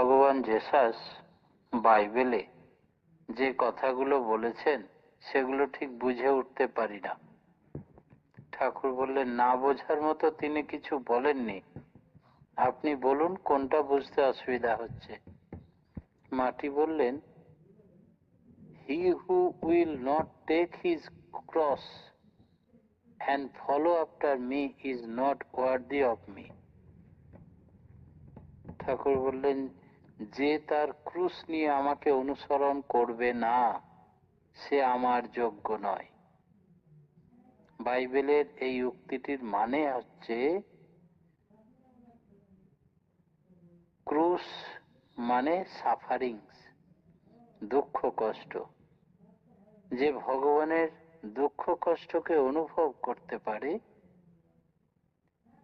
ভগবান জেসাস বাইবেলে যে কথাগুলো বলেছেন, সেগুলো ঠিক বুঝে উঠতে পারি না। ঠাকুর বললেন, না বোঝার মতো তিনি কিছু বলেননি। আপনি বলুন কোনটা বুঝতে অসুবিধা হচ্ছে? মাটি বললেন he who will not take his cross and follow after me is not worthy of me Thakur বললেন যে তার ক্রুশ নিয়ে আমাকে অনুসরণ করবে না, সে আমার যোগ্য নয়। বাইবেলের এই উক্তিটির মানে হচ্ছে, ক্রুশ মানে সাফারিংস, দুঃখ কষ্ট। যে ভগবানের দুঃখ কষ্টকে অনুভব করতে পারে,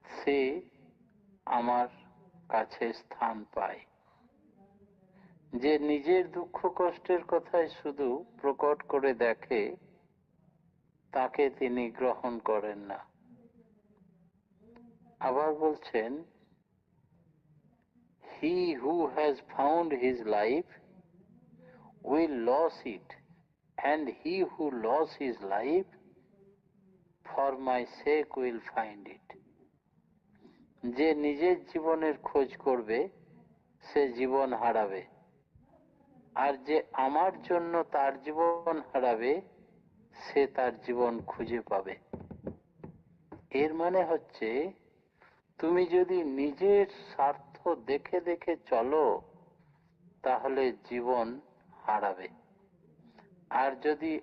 সে আমার কাছে স্থান পায়। যে নিজের দুঃখ কষ্টের কথাই শুধু প্রকট করে দেখে, তাকে তিনি গ্রহণ করেন না। আবার বলছেন he who has found his life will lose it and he who lose his life for my sake will find it যে নিজের জীবনের খোঁজ করবে, সে জীবন হারাবে। আর যে আমার জন্য তার জীবন হারাবে, সে তার জীবন খুঁজে পাবে। এর মানে হচ্ছে, তুমি যদি নিজের স্বার্থ দেখে দেখে চলো, তাহলে জীবন হারাবে। আর যদি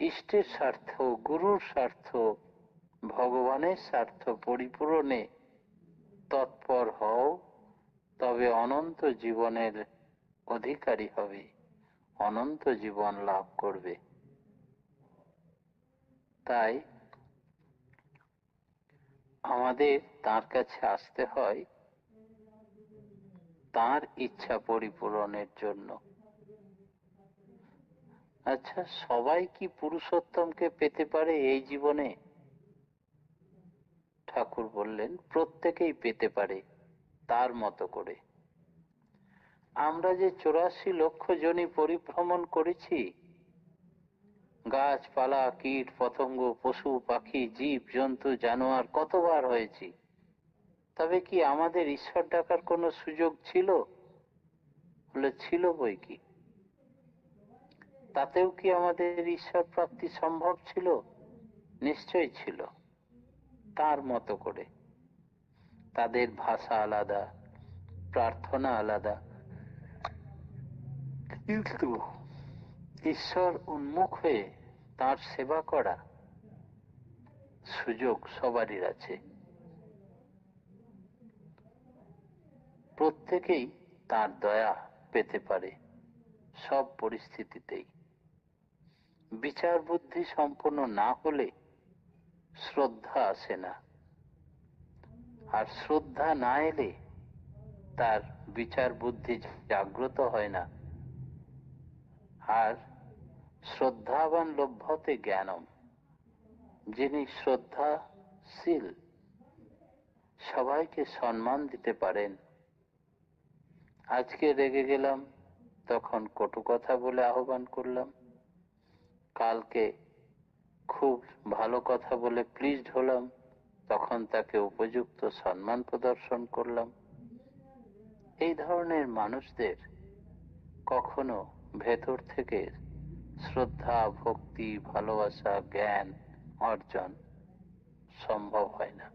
ইষ্টের স্বার্থ, গুরুর স্বার্থ, ভগবানের স্বার্থ পরিপূরণে তৎপর হও, তবে অনন্ত জীবনের অধিকারী হবে, অনন্ত জীবন লাভ করবে। তাই আমাদের তার কাছে আসতে হয় তার ইচ্ছা পরিপূরণের জন্য। আচ্ছা সবাই কি পুরুষোত্তমকে পেতে পারে এই জীবনে? ঠাকুর বললেন, প্রত্যেকেই পেতে পারে, তার মতো করে। আমরা যে চৌরাশি লক্ষ জনই পরিভ্রমণ করেছি, গাছপালা, কীট, পতঙ্গ, পশু, পাখি, জীব, জন্তু, জানোয়ার কতবার হয়েছি? তবে কি আমাদের ঈশ্বর ডাকার কোনো সুযোগ ছিল? বলে ছিল বই কি? তাতেও কি আমাদের ঈশ্বর প্রাপ্তি সম্ভব ছিল? নিশ্চয় ছিল। তার মতো করে। তাদের ভাষা আলাদা, প্রার্থনা আলাদা কিন্তু ঈশ্বর উন্মুখ হয়ে তার সেবা করা সুযোগ সবারই আছে। প্রত্যেকেই তার দয়া পেতে পারে সব পরিস্থিতিতেই। বিচার বুদ্ধি সম্পন্ন না হলে শ্রদ্ধা আসে না। আর শ্রদ্ধা না এলে তার বিচার বুদ্ধি জাগ্রত হয় না। আর শ্রদ্ধাবান লভ্যতে জ্ঞানম, যিনি শ্রদ্ধাশীল, সবাইকে সম্মান দিতে পারেন। আজকে রেগে গেলাম, তখন কটু কথা বলে আহ্বান করলাম, কালকে খুব ভালো কথা বলে প্লিজড হলাম, তখন তাকে উপযুক্ত সম্মান প্রদর্শন করলাম। এই ধরনের মানুষদের কখনো ভেতর থেকে শ্রদ্ধা, ভক্তি, ভালোবাসা, জ্ঞান অর্জন সম্ভব হয় না।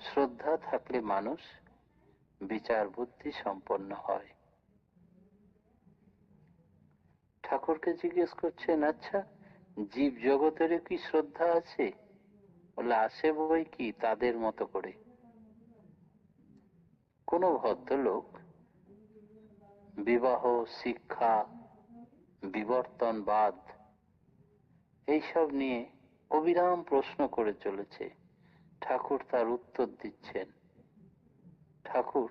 শ্রদ্ধা থাকলে মানুষ বিচার বুদ্ধি সম্পন্ন হয়। ঠাকুরকে জিজ্ঞেস করছেন আচ্ছা জীব জগতেরও কি শ্রদ্ধা আছে? বলে আসে বই কি তাদের মতো করে? কোন ভদ্রলোক বিবাহ, শিক্ষা, বিবর্তনবাদ, এইসব নিয়ে অবিরাম প্রশ্ন করে চলেছে। ঠাকুর তার উত্তর দিচ্ছেন। ঠাকুর,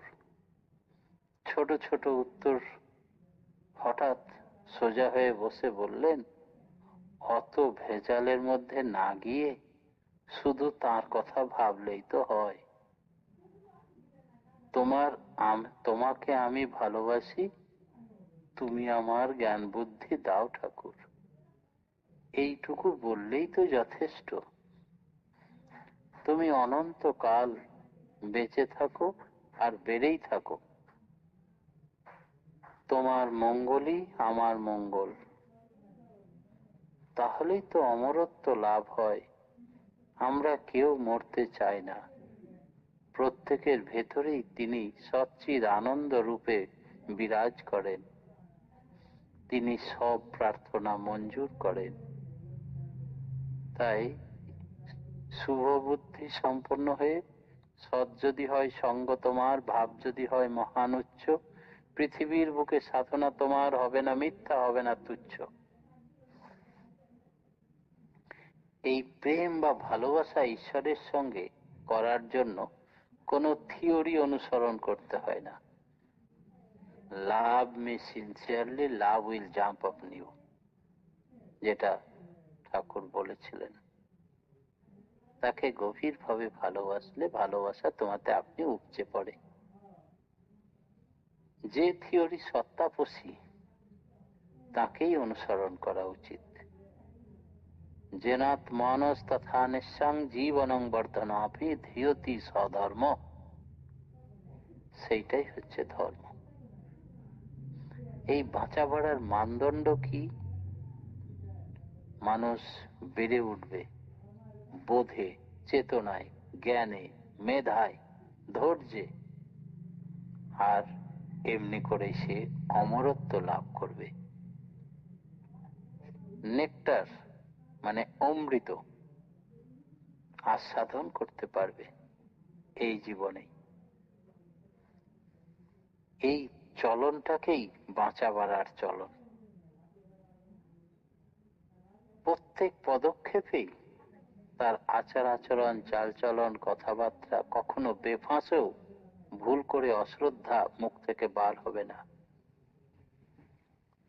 ছোট ছোট উত্তর হঠাৎ সোজা হয়ে বসে বললেন, অত ভেজালের মধ্যে না গিয়ে শুধু তার কথা ভাবলেই তো হয়। তোমার তোমাকে আমি ভালোবাসি, তুমি আমার জ্ঞান বুদ্ধি দাও ঠাকুর। এইটুকু বললেই তো যথেষ্ট। তুমি অনন্তকাল বেঁচে থাকো আর বেড়েই থাকো। তোমার মঙ্গলই আমার মঙ্গল। তাহলেই তো অমরত্ব লাভ হয়। আমরা কেউ মরতে চাই না। প্রত্যেকের ভেতরেই তিনি সচ্চিদ আনন্দ রূপে বিরাজ করেন। তিনি সব প্রার্থনা মঞ্জুর করেন। তাই শুভ বুদ্ধি সম্পন্ন হয়ে সৎ যদি হয় সঙ্গ তোমার, ভাব যদি হয় মহান উচ্চ, পৃথিবীর বুকে সাধনা তোমার, হবে না মিথ্যা, হবে না তুচ্ছ। এই প্রেম বা ভালোবাসা ঈশ্বরের সঙ্গে করার জন্য কোনো থিওরি অনুসরণ করতে হয় না। Love me sincerely, love will jump up new যেটা ঠাকুর বলেছিলেন। তাকে গভীরভাবে ভালোবাসলে, ভালোবাসা তোমাতে আপনি উপচে পড়ে। যে থিওরি সত্তাপসী তাকেই অনুসরণ করা উচিত। জেনাত মানস তথা নিঃসং জীবনং বর্ধনাপি ধিয়তি স্বধর্ম। সেইটাই হচ্ছে ধর্ম। এই বাঁচা বাড়ার মানদণ্ড কি? মানুষ বেড়ে উঠবে। বোধে, চেতনায়, জ্ঞানে, মেধায়, ধৈর্যে। আর এমনি করে সে অমরত্ব লাভ করবে। নেকটার মানে অমৃত আস্বাদন করতে পারবে এই জীবনে এই চলনটাকেই বাঁচা বাড়ার চলন। প্রত্যেক পদক্ষেপেই তার আচার আচরণ চালচলন কথাবার্তা কখনো বেফাঁসেও ভুল করে অশ্রদ্ধা মুখ থেকে বার হবে না।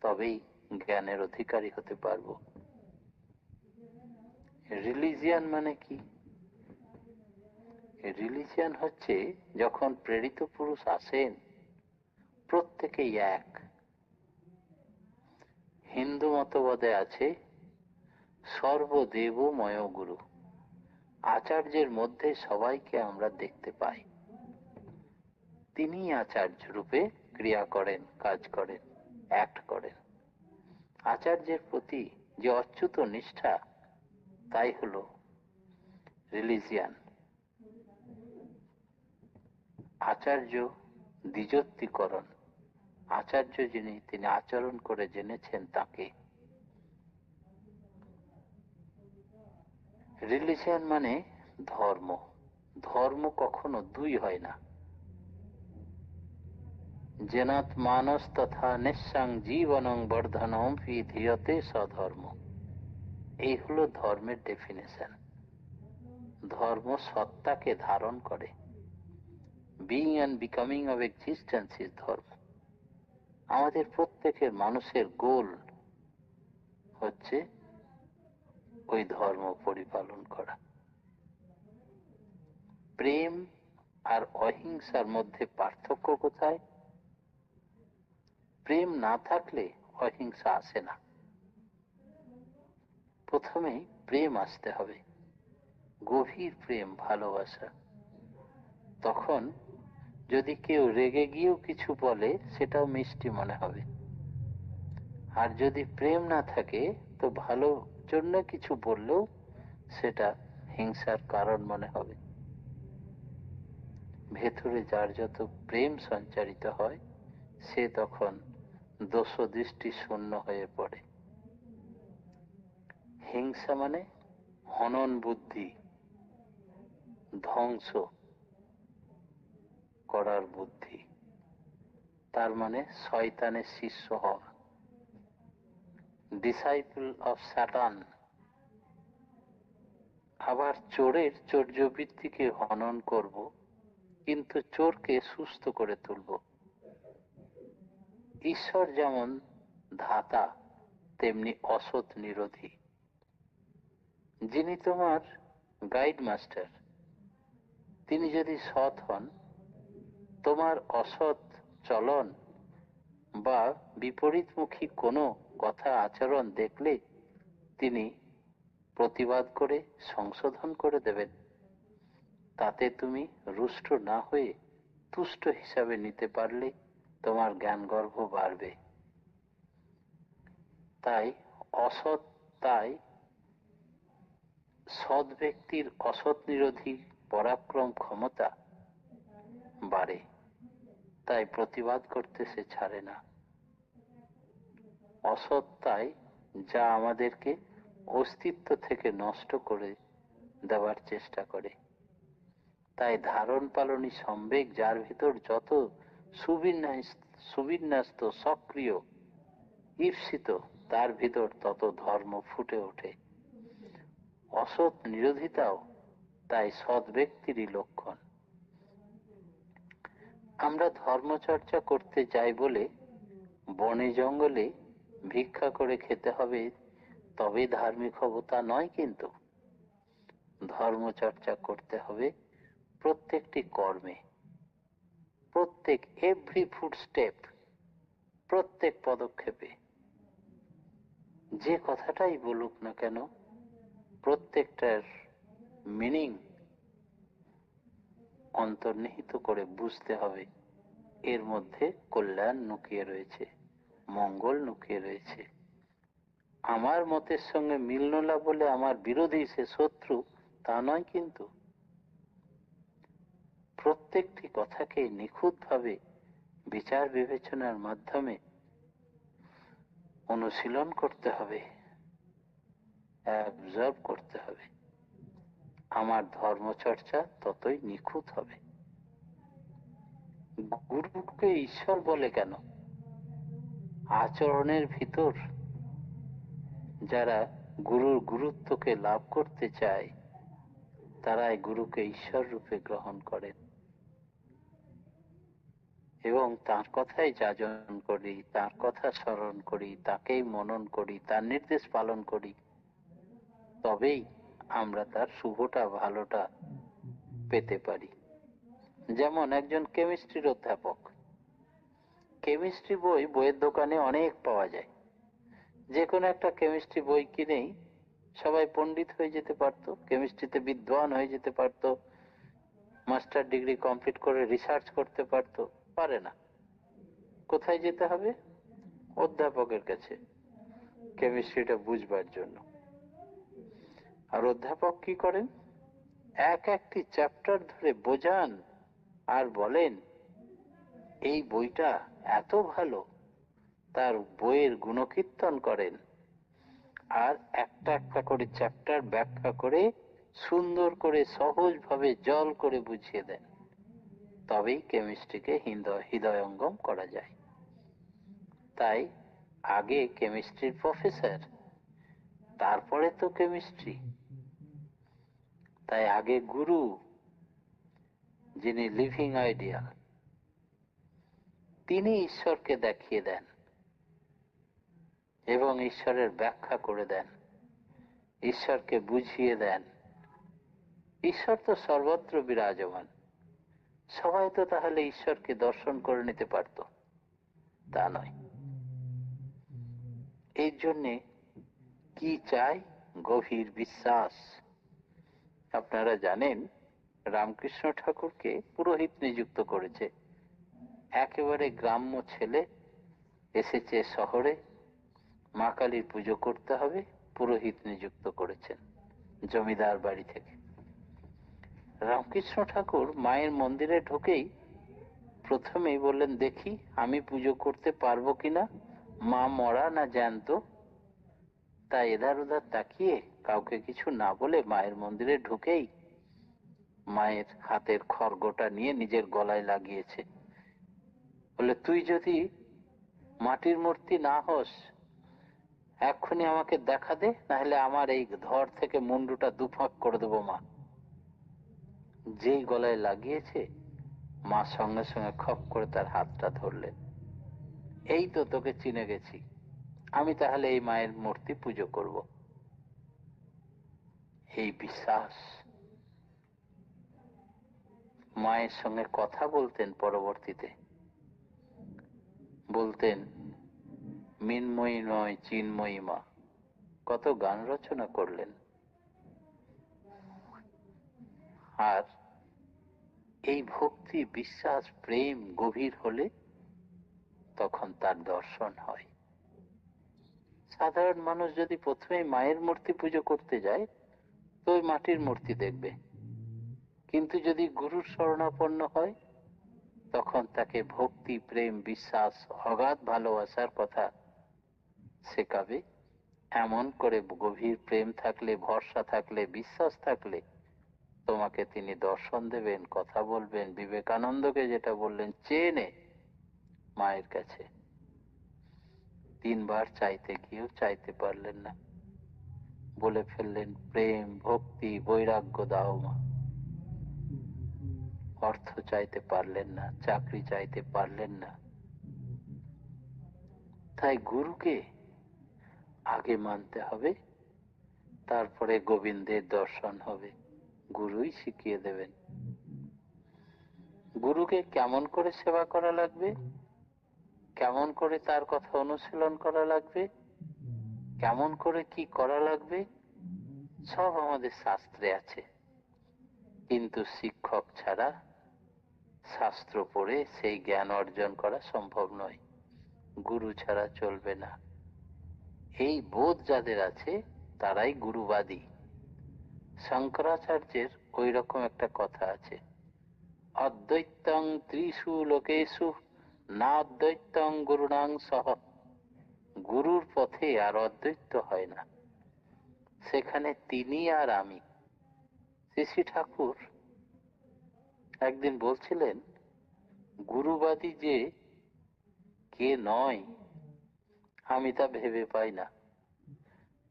তবেই জ্ঞানের অধিকারী হতে পারব। রিলিজিয়ান মানে কি? রিলিজিয়ান হচ্ছে যখন প্রেরিত পুরুষ আসেন, প্রত্যেকেই এক। হিন্দু মতবাদে আছে, সর্বদেবময় গুরু। আচার্যের মধ্যে সবাইকে আমরা দেখতে পাই। তিনি আচার্য রূপে ক্রিয়া করেন, কাজ করেন অ্যাক্ট করেন। আচার্যের প্রতি যে অচ্যুত নিষ্ঠা তাই হলো রিলিজিয়ান আচার্য দ্বিজত্বীকরণ আচার্য যিনি, তিনি আচরণ করে জেনেছেন তাকে। রিলিজিয়ান মানে ধর্ম। ধর্ম কখনো দুই হয় না। জেনাত মানস তথা নিঃসাং জীবনং বর্ধনম ধিয়তে সধর্ম এই হলো ধর্মের ডেফিনেশন ধর্ম সত্তাকে ধারণ করে। Being and becoming of existence is dharma. আমাদের প্রত্যেকের মানুষের গোল হচ্ছে ওই ধর্ম পরিপালন করা। প্রেম আর অহিংসার মধ্যে পার্থক্য কোথায়? প্রেম না থাকলে অহিংসা আসে না। প্রথমে প্রেম আসতে হবে, গভীর প্রেম, ভালোবাসা। তখন যদি কেউ রেগে গিয়েও কিছু বলে, সেটাও মিষ্টি মনে হবে। আর যদি প্রেম না থাকে, তো ভালো জন্য কিছু বললেও সেটা হিংসার কারণ মনে হবে। ভেতরে যার যত প্রেম সঞ্চারিত হয়, সে তখন দোষ দৃষ্টি শূন্য হয়ে পড়ে। হিংসা মানে হনন বুদ্ধি, ধ্বংস করার বুদ্ধি। তার মানে শয়তানের শিষ্য হওয়া। ডিসাইপল অফ স্যাটান আবার চোরের চৌর্যবৃত্তিকে হনন করব, কিন্তু চোরকে সুস্থ করে তুলব। ঈশ্বর যেমন ধাতা, তেমনি অসৎ নিরোধী। যিনি তোমার গাইড মাস্টার তিনি যদি সৎ হন, তোমার অসৎ চলন বা বিপরীতমুখী কোনো কথা আচরণ দেখলে তিনি প্রতিবাদ করে, সংশোধন করে দেবেন। তাতে তুমি রুষ্ট না হয়ে তুষ্ট হিসাবে নিতে পারলে তোমার জ্ঞান গর্ভ বাড়বে। তাই অসৎ তাই সৎ ব্যক্তির অসৎ নিরোধী পরাক্রম ক্ষমতা বাড়ে। তাই প্রতিবাদ করতে সে ছাড়ে না। অসৎতাই যা আমাদেরকে অস্তিত্ব থেকে নষ্ট করে দেওয়ার চেষ্টা করে। তাই ধারণ পালনী সম্বেগ যার ভিতর যত সুবিন্যাস সুবিন্যস্ত, সক্রিয় ঈপ্সিত তার ভিতর তত ধর্ম ফুটে ওঠে। অসৎ নিরোধিতাও তাই সৎ ব্যক্তিরই লক্ষণ। আমরা ধর্মচর্চা করতে যাই বলে বনে জঙ্গলে ভিক্ষা করে খেতে হবে, তবে ধার্মিক হব তা নয় কিন্তু। ধর্মচর্চা করতে হবে প্রত্যেকটি কর্মে। প্রত্যেক এভরি ফুড স্টেপ প্রত্যেক পদক্ষেপে। যে কথাটাই বলুক না কেন প্রত্যেকটার মিনিং অন্তর্নিহিত করে বুঝতে হবে। এর মধ্যে কল্যাণ লুকিয়ে রয়েছে, মঙ্গল লুকিয়ে রয়েছে। আমার মতের সঙ্গে মিল না বলে আমার বিরোধী সে শত্রু তা নয় কিন্তু। প্রত্যেকটি কথাকে নিখুঁতভাবে বিচার বিবেচনার মাধ্যমে অনুশীলন করতে হবে। অবজার্ভ করতে হবে। আমার ধর্মচর্চা ততই নিখুঁত হবে। গুরুকে ঈশ্বর বলে কেন? আচরণের ভিতর যারা গুরুর গুরুত্বকে লাভ করতে চায়, তারাই গুরুকে ঈশ্বর রূপে গ্রহণ করেন। এবং তার কথাই যাজন করি, তার কথা স্মরণ করি, তাকেই মনন করি, তার নির্দেশ পালন করি। তবেই আমরা তার শুভটা, ভালোটা পেতে পারি। যেমন একজন কেমিস্ট্রির অধ্যাপক। কেমিস্ট্রি বই, বইয়ের দোকানে অনেক পাওয়া যায়। যে কোনো একটা কেমিস্ট্রি বই কিনেই সবাই পণ্ডিত হয়ে যেতে পারতো, কেমিস্ট্রিতে বিদ্বান হয়ে যেতে পারতো, মাস্টার ডিগ্রি কমপ্লিট করে রিসার্চ করতে পারতো, পারে না। কোথায় যেতে হবে? অধ্যাপকের কাছে। কেমিস্ট্রিটা বুঝবার জন্য। আর অধ্যাপক কি করেন? এক একটি চ্যাপ্টার ধরে বোঝান আর বলেন, এই বইটা এত ভালো। তার বইয়ের গুণকীর্তন করেন আর একটা একটা করে চ্যাপ্টার ব্যাখ্যা করে সুন্দর করে সহজভাবে জল করে বুঝিয়ে দেন। তবেই কেমিস্ট্রিকে হৃদয়ঙ্গম করা যায়। তাই আগে কেমিস্ট্রির প্রফেসর তারপরে তো কেমিস্ট্রি তাই আগে গুরু, যিনি লিভিং আইডিয়া তিনি ঈশ্বরকে দেখিয়ে দেন এবং ঈশ্বরের ব্যাখ্যা করে দেন, ঈশ্বরকে বুঝিয়ে দেন। ঈশ্বর তো সর্বত্র বিরাজমান। সবাই তো তাহলে ঈশ্বরকে দর্শন করে নিতে পারত। তা নয়। এই জন্যে কি চাই? গভীর বিশ্বাস। আপনারা জানেন, রামকৃষ্ণ ঠাকুরকে পুরোহিত নিযুক্ত করেছে। একেবারে গ্রাম্য ছেলে, এসেছে শহরে, মা কালীর পুজো করতে হবে, পুরোহিত নিযুক্ত করেছেন, জমিদার বাড়ি থেকে। রামকৃষ্ণ ঠাকুর মায়ের মন্দিরে ঢুকেই প্রথমেই বললেন, দেখি, আমি পুজো করতে পারব কিনা? মা মরা না জ্যান্ত তাই এধার ওধার তাকিয়ে কাউকে কিছু না বলে মায়ের মন্দিরে ঢুকেই মায়ের হাতের খড়গোটা নিয়ে নিজের গলায় লাগিয়েছে। বলে, তুই যদি মাটির মূর্তি না হস, এক্ষুনি আমাকে দেখা দে, নাহলে আমার এই ধর থেকে মুন্ডুটা দুফাক করে দেবো মা। যেই গলায় লাগিয়েছে, মা সঙ্গে সঙ্গে খপ করে তার হাতটা ধরলেন। এই তো তোকে চিনে গেছি, আমি তাহলে এই মায়ের মূর্তি পুজো করব। এই বিশ্বাস মায়ের সঙ্গে কথা বলতেন পরবর্তীতে। বলতেন, মিনময়ী নয়, চিন্ময়ী মা। কত গান রচনা করলেন। আর এই ভক্তি, বিশ্বাস, প্রেম গভীর হলে তখন তার দর্শন হয়। সাধারণ মানুষ যদি প্রথমে মায়ের মূর্তি পুজো করতে যায় ওই মাটির মূর্তি দেখবে। কিন্তু যদি গুরুর শরণাপন্ন হয়, তখন তাকে ভক্তি, প্রেম, বিশ্বাস, অগাধ ভালোবাসার কথা শেখাবে। এমন করে গভীর প্রেম থাকলে, ভরসা থাকলে, বিশ্বাস থাকলে তোমাকে তিনি দর্শন দেবেন, কথা বলবেন, বিবেকানন্দকে যেটা বললেন চেয়ে নে মায়ের কাছে। তিনবার চাইতে গিয়েও চাইতে পারলেন না। বলে ফেললেন, প্রেম, ভক্তি, বৈরাগ্য দাও মা। অর্থ চাইতে পারলেন না, চাকরি চাইতে পারলেন না। তাই গুরুকে আগে মানতে হবে, তারপরে গোবিন্দের দর্শন হবে। গুরুই শিখিয়ে দেবেন। গুরুকে কেমন করে সেবা করা লাগবে? কেমন করে তার কথা অনুশীলন করা লাগবে? কেমন করে কি করা লাগবে? সব আমাদের শাস্ত্রে আছে। কিন্তু শিক্ষক ছাড়া শাস্ত্র পড়ে সেই জ্ঞান অর্জন করা সম্ভব নয়। গুরু ছাড়া চলবে না। এই বোধ যাদের আছে, তারাই গুরুবাদী। শঙ্করাচার্যের ওই রকম একটা কথা আছে। অদ্বৈতং ত্রিশু লোকেশু না অদ্বৈতং গুরুণাং সহ। গুরুর পথে আর অদ্বৈত হয় না। সেখানে তিনি আর আমি। শ্রী ঠাকুর একদিন বলছিলেন, গুরুবাদী যে কে নয়, আমি তা ভেবে পাই না।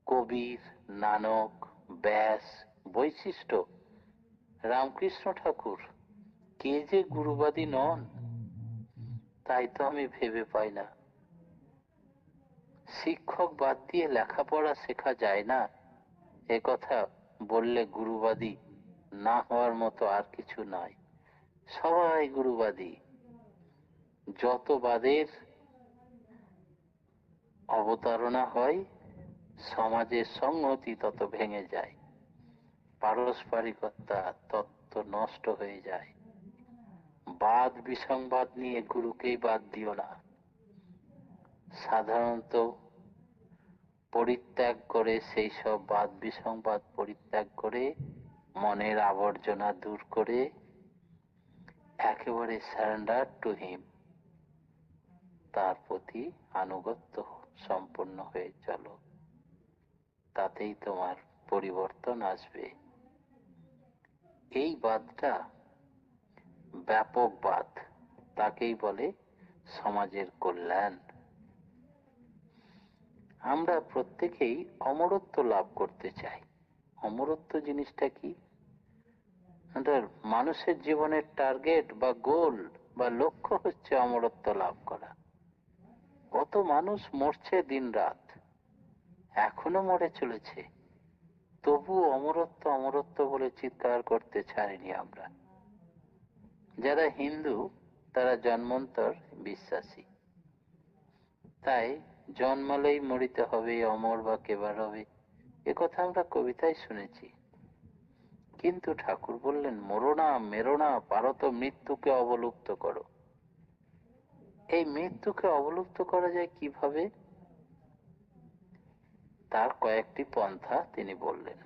কবির, নানক, ব্যাস, বৈশিষ্ট্য, রামকৃষ্ণ ঠাকুর, কে যে গুরুবাদী নন, তাই তো আমি ভেবে পাই না। শিক্ষক বাদ দিয়ে লেখাপড়া শেখা যায় না। এ কথা বললে গুরুবাদী না হওয়ার মতো আর কিছু নাই। সবাই গুরুবাদী। যত বাদের অবতারণা হয়, সমাজের সংহতি তত ভেঙে যায়। পারস্পরিকতা তত্ত্ব নষ্ট হয়ে যায়। বাদ বিসংবাদ নিয়ে গুরুকেই বাদ দিও না। সাধারণত পরিত্যাগ করে সেই সব বাদ বিসংবাদ পরিত্যাগ করে মনের আবর্জনা দূর করে একেবারে সারেন্ডার টু হিম তার প্রতি আনুগত্য সম্পূর্ণ হয়ে চলো। তাতেই তোমার পরিবর্তন আসবে। এই বাদটা ব্যাপক বাদ, তাকেই বলে সমাজের কল্যাণ। আমরা প্রত্যেকেই অমরত্ব লাভ করতে চাই। অমরত্ব জিনিসটা কি? মানুষের জীবনের টার্গেট বা গোল বা লক্ষ্য হচ্ছে অমরত্ব লাভ করা। কত মানুষ মরছে দিন রাত, এখনও মরে চলেছে। তবু অমরত্ব অমরত্ব বলে চিৎকার করতে ছাড়িনি আমরা। যারা হিন্দু, তারা জন্মন্তর বিশ্বাসী। তাই জন্মালেই মরিতে হবে, অমর বা কেবার হবে। এ কথা আমরা কবিতায় শুনেছি। কিন্তু ঠাকুর বললেন, মরো না, মেরো না, পারো তো মৃত্যুকে অবলুপ্ত করো। এই মৃত্যুকে অবলুপ্ত করা যায় কীভাবে? তার কয়েকটি পন্থা তিনি বললেন।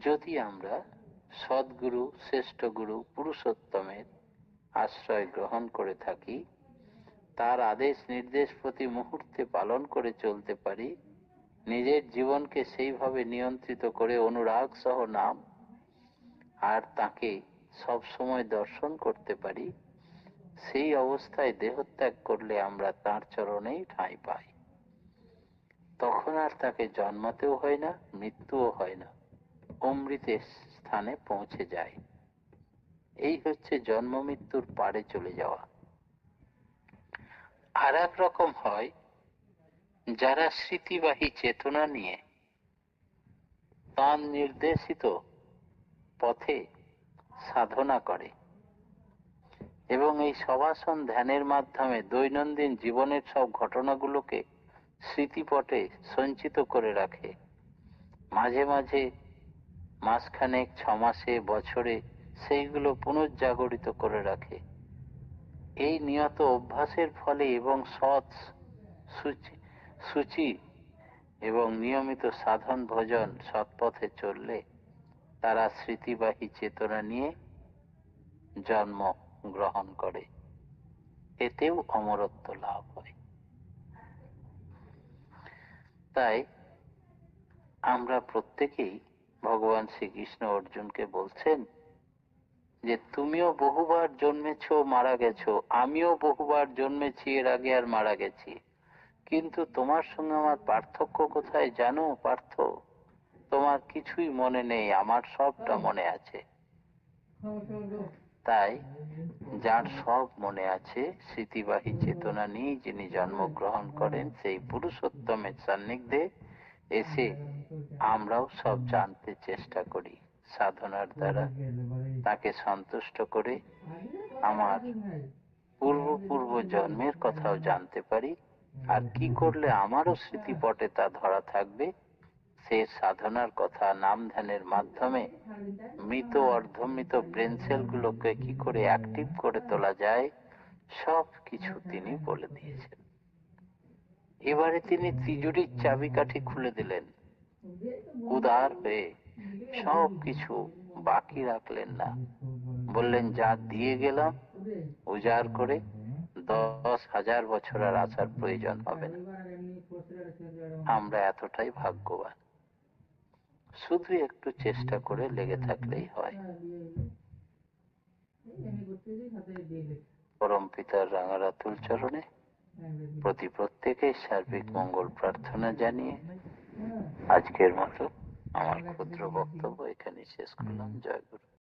যদি আমরা সদ্গুরু, শ্রেষ্ঠ গুরু, পুরুষোত্তমের আশ্রয় গ্রহণ করে থাকি তার আদেশ নির্দেশ প্রতি মুহূর্তে পালন করে চলতে পারি। নিজের জীবনকে সেইভাবে নিয়ন্ত্রিত করে অনুরাগ সহ নাম আর তাকে সব সময় দর্শন করতে পারি। সেই অবস্থায় দেহত্যাগ করলে আমরা তার চরণেই ঠাঁই পাই। তখন আর তাকে জন্মাতেও হয় না, মৃত্যুও হয় না। অমৃতের স্থানে পৌঁছে যায়। এই হচ্ছে জন্ম মৃত্যুর পারে চলে যাওয়া। আর এক রকম হয় যারা স্মৃতিবাহী চেতনা নিয়ে তার নির্দেশিত পথে সাধনা করে এবং এই সবাসন ধ্যানের মাধ্যমে দৈনন্দিন জীবনের সব ঘটনাগুলোকে স্মৃতিপটে সঞ্চিত করে রাখে। মাঝে মাঝে মাসখানেক, ছমাসে, বছরে সেইগুলো পুনর্জাগরিত করে রাখে। এই নিয়ত অভ্যাসের ফলে এবং সৎ সূচি সূচি এবং নিয়মিত সাধন ভোজন সৎপথে চললে তারা স্মৃতিবাহী চেতনা নিয়ে জন্ম গ্রহণ করে। এতেও অমরত্ব লাভ হয়। তাই আমরা প্রত্যেকেই ভগবান শ্রীকৃষ্ণ অর্জুনকে বলছেন যে তুমিও বহুবার জন্মেছ মারা গেছো। আমিও বহুবার জন্মেছি এর আগে আর মারা গেছি। কিন্তু তোমার সঙ্গে আমার পার্থক্য কোথায় জানো পার্থ? তোমার কিছুই মনে নেই আমার সবটা মনে আছে। তাই যার সব মনে আছে স্মৃতিবাহী চেতনা নিয়ে যিনি জন্মগ্রহণ করেন সেই পুরুষোত্তমের সান্নিধ্যে এসে আমরাও সব জানতে চেষ্টা করি। সাধনার দ্বারা তাকে সন্তুষ্ট করে আমার পূর্ব পূর্ব জন্মের কথাও জানতে পারি। আর কি করলে আমারও স্মৃতিপটে তা ধরা থাকবে? সে সাধনার কথা নাম ধ্যানের মাধ্যমে মৃত অর্ধমৃত ব্রেন সেলগুলোকে কি করে অ্যাক্টিভ করে তোলা যায় সব কিছু তিনি বলে দিয়েছেন। এবারে তিনি তিজুরির চাবিকাঠি খুলে দিলেন। উদার হয়ে সব কিছু বাকি রাখলেন না। বললেন, যা দিয়ে গেলাম, উজাড় করে দশ হাজার বছর আর আসার প্রয়োজন হবে না। আমরা এতটাই ভাগ্যবান। শুধু একটু চেষ্টা করে লেগে থাকলেই হয়। পরম পিতার রাঙারাতুল চরণে প্রতি প্রত্যেকের সার্বিক মঙ্গল প্রার্থনা জানিয়ে আজকের মতো আমার ক্ষুদ্র বক্তব্য এখানেই শেষ করলাম। জয় গুরু।